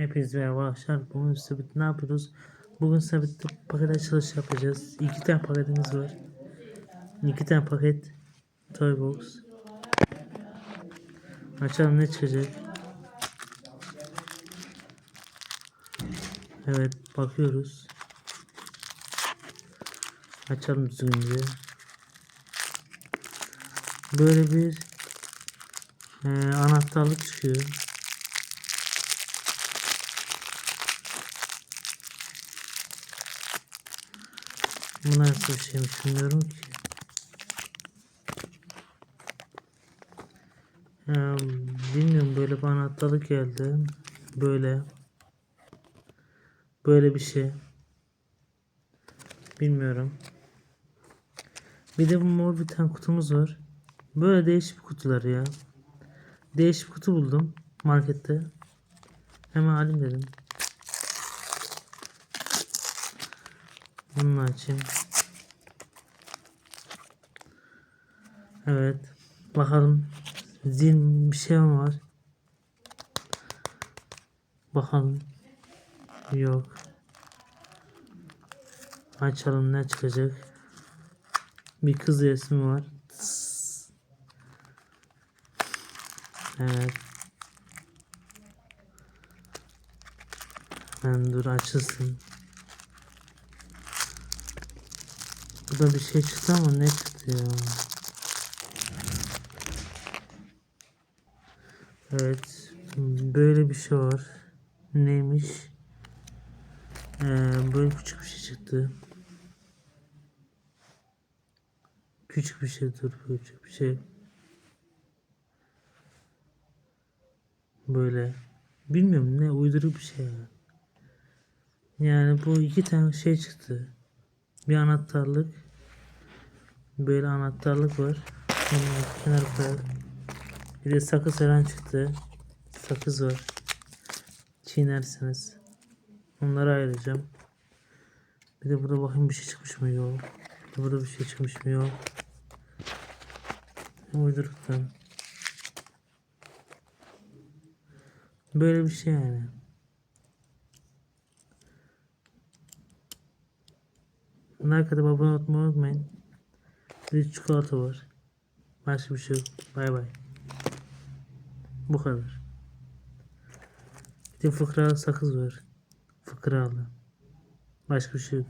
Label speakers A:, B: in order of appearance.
A: Hepiniz merhaba arkadaşlar. Bugün sabit ne yapıyoruz? Bugün sabit paket açılış yapacağız. İki tane paketimiz var. İki tane paket Toy Box. Açalım ne çıkacak? Evet bakıyoruz. Açalım düzgünce. Böyle bir e, anahtarlık çıkıyor. Bu nasıl bir şeymiş bilmiyorum ki. Ya, bilmiyorum böyle bir anahtarlık geldi. Böyle. Böyle bir şey. Bilmiyorum. Bir de bu mor bir tane kutumuz var. Böyle değişik kutular ya. Değişik kutu buldum markette. Hemen alayım dedim. Bunu açayım. Evet. Bakalım. Zil bir şey mi var? Bakalım. Yok. Açalım ne çıkacak? Bir kız resmi var. Evet. Ben dur açılsın. Burada bir şey çıktı ama ne çıktı ya? Evet. Böyle bir şey var. Neymiş? Ee, böyle küçük bir şey çıktı. Küçük bir şey dur. Küçük bir şey. Böyle. Bilmiyorum ne uyduruk bir şey. ya. Yani bu iki tane şey çıktı. Bir anahtarlık. Böyle anahtarlık var. Bunu kenara koyalım. Bir de sakız falan çıktı. Sakız var. Çiğnersiniz. Onları ayıracağım. Bir de burada bakayım bir şey çıkmış mı yok. Bir burada bir şey çıkmış mı yok. Uyduruktan. Böyle bir şey yani. Like atıp abone olmayı unutmayın. Bir çikolata var. Başka bir şey yok. Bay bay. Bu kadar. Bir de fıkralı sakız var. Fıkralı. Başka bir şey yok.